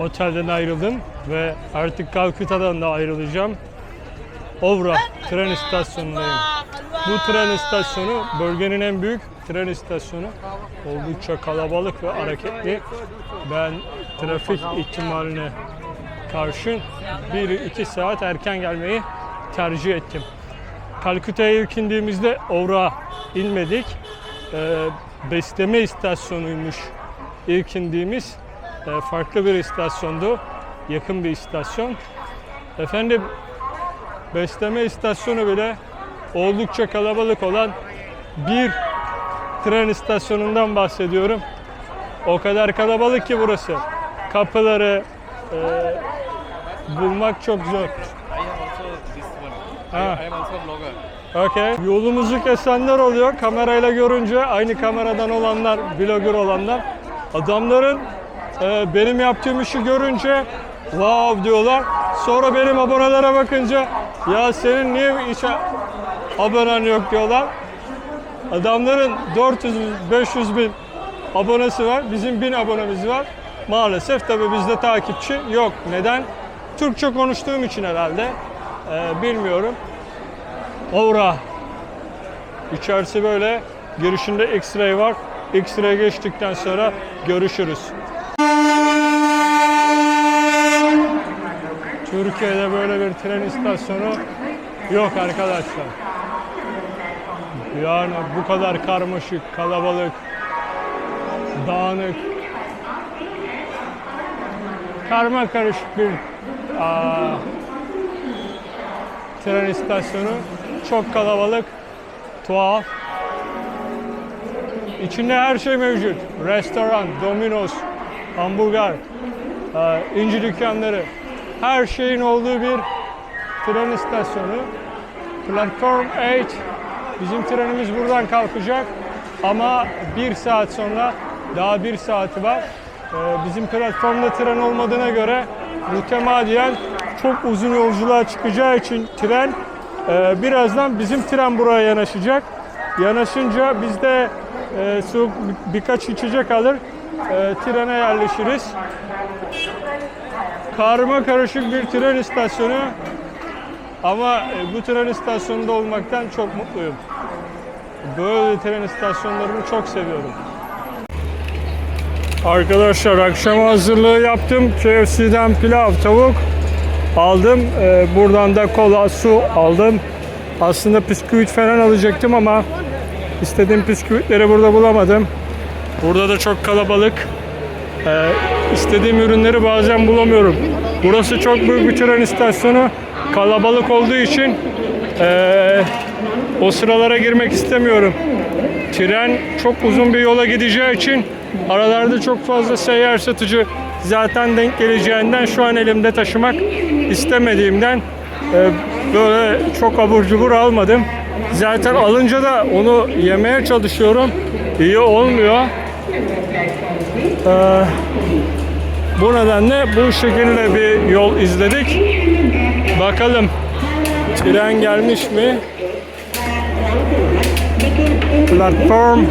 otelden ayrıldım ve artık Kalküta'dan da ayrılacağım. Ovra tren istasyonundayım. Bu tren istasyonu bölgenin en büyük tren istasyonu. Oldukça kalabalık ve hareketli. Ben trafik ihtimaline karşın 1-2 saat erken gelmeyi tercih ettim. Kalküta'ya ilk indiğimizde Ovra inmedik. Ee, besleme istasyonuymuş ilk indiğimiz. Ee, farklı bir istasyondu. Yakın bir istasyon. Efendim besleme istasyonu bile oldukça kalabalık olan bir tren istasyonundan bahsediyorum. O kadar kalabalık ki burası. Kapıları e, bulmak çok zor. Blogger. Okay. Yolumuzu kesenler oluyor. Kamerayla görünce aynı kameradan olanlar, vlogger olanlar. Adamların e, benim yaptığım işi görünce wow diyorlar. Sonra benim abonelere bakınca ya senin niye işe abonen yok diyorlar. Adamların 400-500 bin abonesi var. Bizim 1000 abonemiz var. Maalesef tabii bizde takipçi yok. Neden? Türkçe konuştuğum için herhalde. Ee, bilmiyorum. Aura. İçerisi böyle. Girişinde X-ray var. X-ray geçtikten sonra görüşürüz. Türkiye'de böyle bir tren istasyonu yok arkadaşlar. Yani bu kadar karmaşık, kalabalık, dağınık, karma karışık bir aa, tren istasyonu. Çok kalabalık, tuhaf. İçinde her şey mevcut. Restoran, Domino's, hamburger, e, inci dükkanları. Her şeyin olduğu bir tren istasyonu. Platform 8. Bizim trenimiz buradan kalkacak. Ama bir saat sonra daha bir saati var. E, bizim platformda tren olmadığına göre mütemadiyen çok uzun yolculuğa çıkacağı için tren e, birazdan bizim tren buraya yanaşacak. Yanaşınca biz de e, bir- birkaç içecek alır e, trene yerleşiriz. Karma karışık bir tren istasyonu ama e, bu tren istasyonunda olmaktan çok mutluyum. Böyle tren istasyonlarını çok seviyorum. Arkadaşlar akşam hazırlığı yaptım. KFC'den pilav, tavuk aldım. Ee, buradan da kola, su aldım. Aslında bisküvit falan alacaktım ama istediğim bisküvitleri burada bulamadım. Burada da çok kalabalık. Ee, istediğim ürünleri bazen bulamıyorum. Burası çok büyük bir tren istasyonu. Kalabalık olduğu için ee, o sıralara girmek istemiyorum. Tren çok uzun bir yola gideceği için aralarda çok fazla seyyar satıcı zaten denk geleceğinden şu an elimde taşımak istemediğimden e, böyle çok abur cubur almadım. Zaten alınca da onu yemeye çalışıyorum. İyi olmuyor. Ee, bu nedenle bu şekilde bir yol izledik. Bakalım tren gelmiş mi? Platform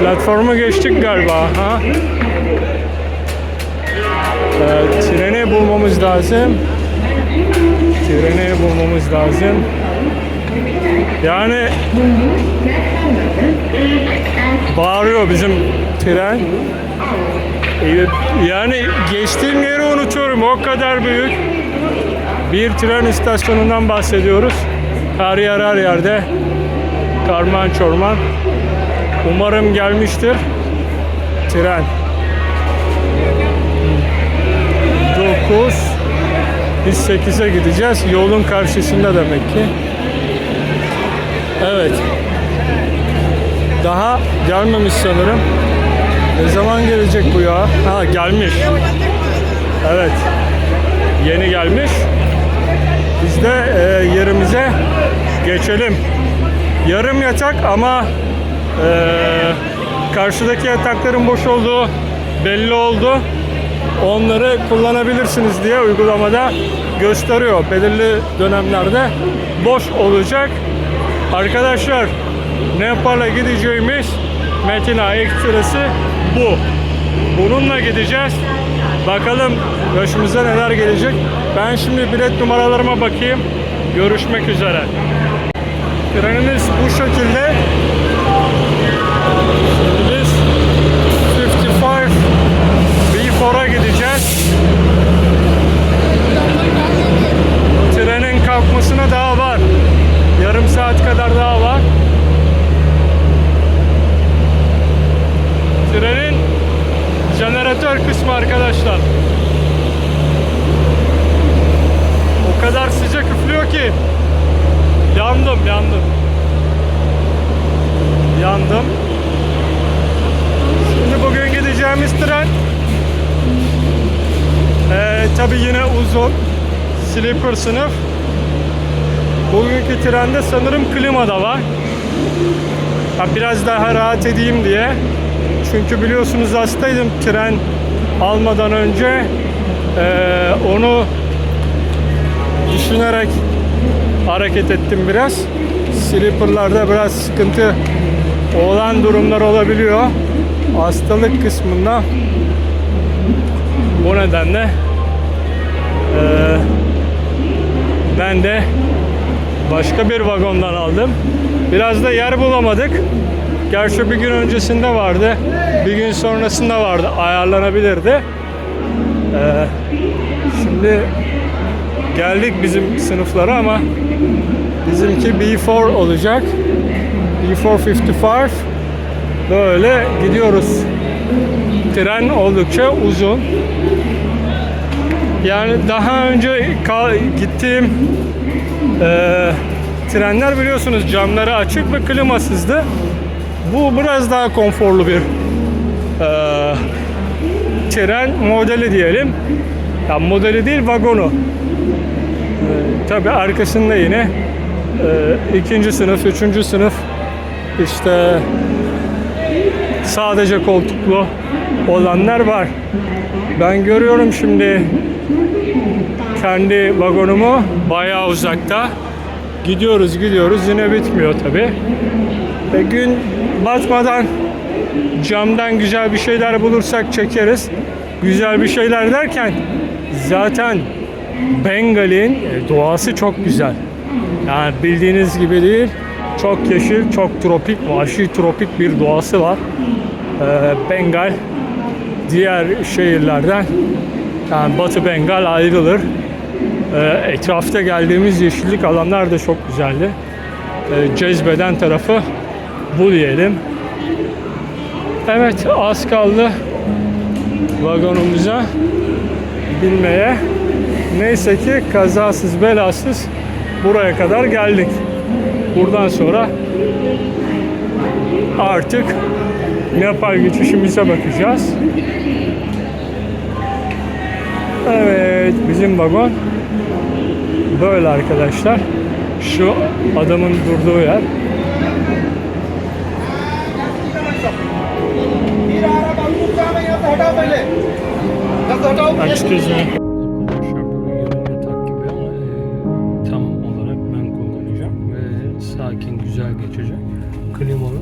Platformu geçtik galiba ha. Ee, treni bulmamız lazım. Treni bulmamız lazım. Yani bağırıyor bizim tren. Ee, Yani geçtiğim yeri unutuyorum. O kadar büyük. Bir tren istasyonundan bahsediyoruz. Her yer her yerde. Karman çorman. Umarım gelmiştir. Tren. 9 Biz 8'e gideceğiz. Yolun karşısında demek ki. Evet. Daha gelmemiş sanırım. Ne zaman gelecek bu ya? Ha gelmiş. Evet. Yeni gelmiş. Biz de e, yerimize geçelim. Yarım yatak ama e, karşıdaki yatakların boş olduğu belli oldu. Onları kullanabilirsiniz diye uygulamada gösteriyor. Belirli dönemlerde boş olacak. Arkadaşlar Nepal'e gideceğimiz Metina ekstresi bu. Bununla gideceğiz. Bakalım başımıza neler gelecek. Ben şimdi bilet numaralarıma bakayım. Görüşmek üzere. Trenimiz bu şekilde. Biz 55 B4'a gideceğiz. Trenin kalkmasına daha var. Yarım saat kadar daha var. Trenin jeneratör kısmı arkadaşlar. O kadar sıcak üflüyor ki yandım yandım. Yandım. Şimdi bugün gideceğimiz tren ee, tabii yine uzun sleeper sınıf. Bugünkü trende sanırım klima da var. Ha, biraz daha rahat edeyim diye. Çünkü biliyorsunuz hastaydım tren almadan önce. Ee, onu düşünerek hareket ettim biraz. Sleeper'larda biraz sıkıntı olan durumlar olabiliyor. Hastalık kısmında bu nedenle ee, ben de başka bir vagondan aldım. Biraz da yer bulamadık. Gerçi bir gün öncesinde vardı. Bir gün sonrasında vardı. Ayarlanabilirdi. Ee, şimdi geldik bizim sınıflara ama bizimki B4 olacak. B455 böyle gidiyoruz. Tren oldukça uzun. Yani daha önce gittiğim eee, trenler biliyorsunuz camları açık ve klimasızdı. Bu biraz daha konforlu bir eee, tren modeli diyelim. Ya modeli değil vagonu. Eee Tabi arkasında yine eee, ikinci sınıf, üçüncü sınıf işte sadece koltuklu olanlar var. Ben görüyorum şimdi kendi vagonumu bayağı uzakta. Gidiyoruz gidiyoruz yine bitmiyor tabi. Ve gün batmadan camdan güzel bir şeyler bulursak çekeriz. Güzel bir şeyler derken zaten Bengal'in e, doğası çok güzel. Yani bildiğiniz gibi değil. Çok yeşil, çok tropik, vahşi tropik bir doğası var. Ee, Bengal diğer şehirlerden yani Batı Bengal ayrılır. Ee, etrafta geldiğimiz yeşillik alanlar da çok güzeldi. Ee, cezbeden tarafı bu diyelim. Evet az kaldı vagonumuza binmeye. Neyse ki kazasız belasız buraya kadar geldik. Buradan sonra artık Nepal geçişimize bakacağız. Evet, bizim vagon böyle arkadaşlar. Şu adamın durduğu yer. Excuse me. E, sakin güzel geçecek. Klimalı.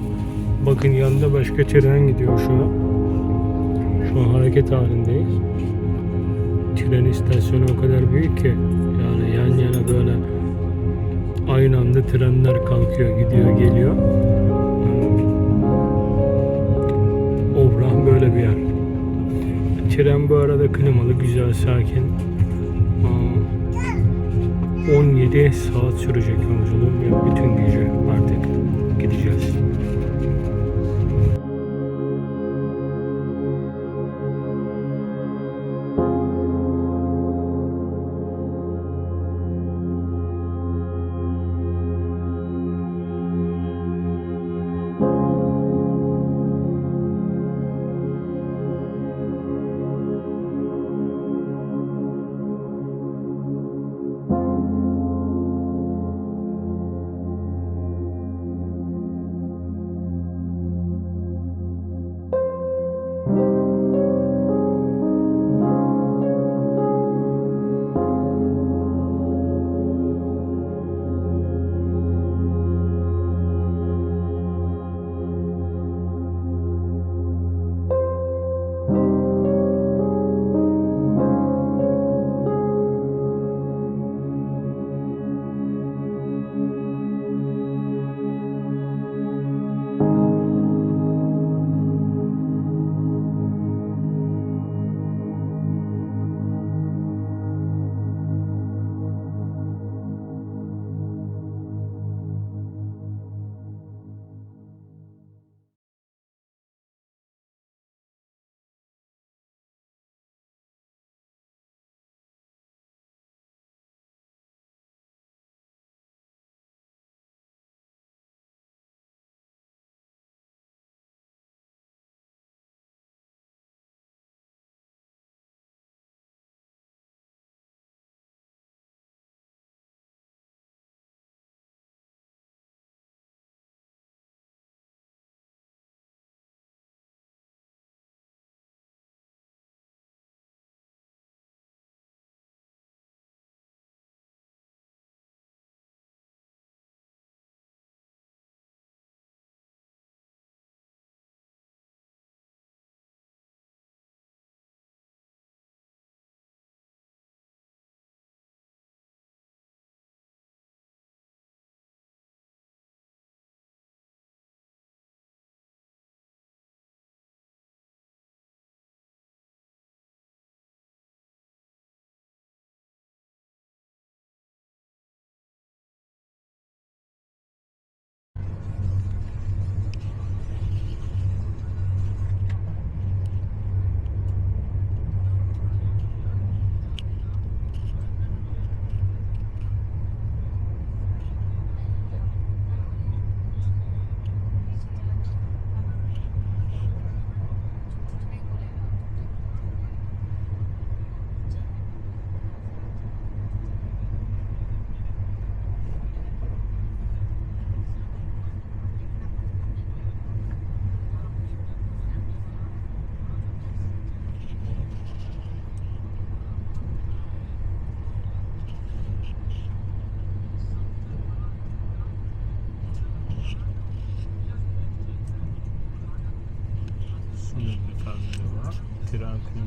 Bakın yanında başka tren gidiyor şu an. Şu an hareket halindeyiz. Tren istasyonu o kadar büyük ki yani yan yana böyle aynı anda trenler kalkıyor, gidiyor, geliyor. Obran böyle bir yer. Tren bu arada klimalı, güzel, sakin. Aa, 17 saat sürecek yolculuğum. Bütün gece artık gideceğiz.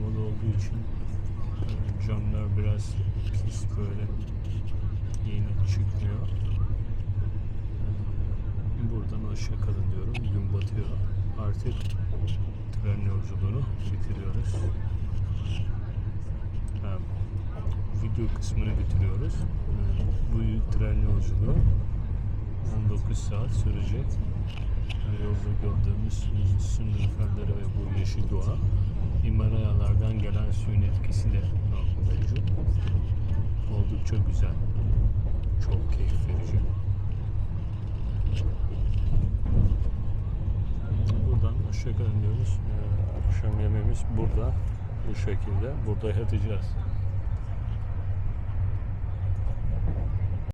Klimalı olduğu için e, camlar biraz pis böyle yeni çıkmıyor. Buradan hoşça kalın diyorum. Gün batıyor. Artık tren yolculuğunu bitiriyoruz. Ha, video kısmını bitiriyoruz. E, Bu tren yolculuğu 19 saat sürecek. E, Yolda gördüğümüz sündürfelere ve bu yeşil doğa Himalayalardan gelen suyun etkisi. Oldukça güzel. Çok keyif verici. Buradan hoşçakalın diyoruz. Ee, akşam yemeğimiz burada. Bu şekilde. Burada yatacağız.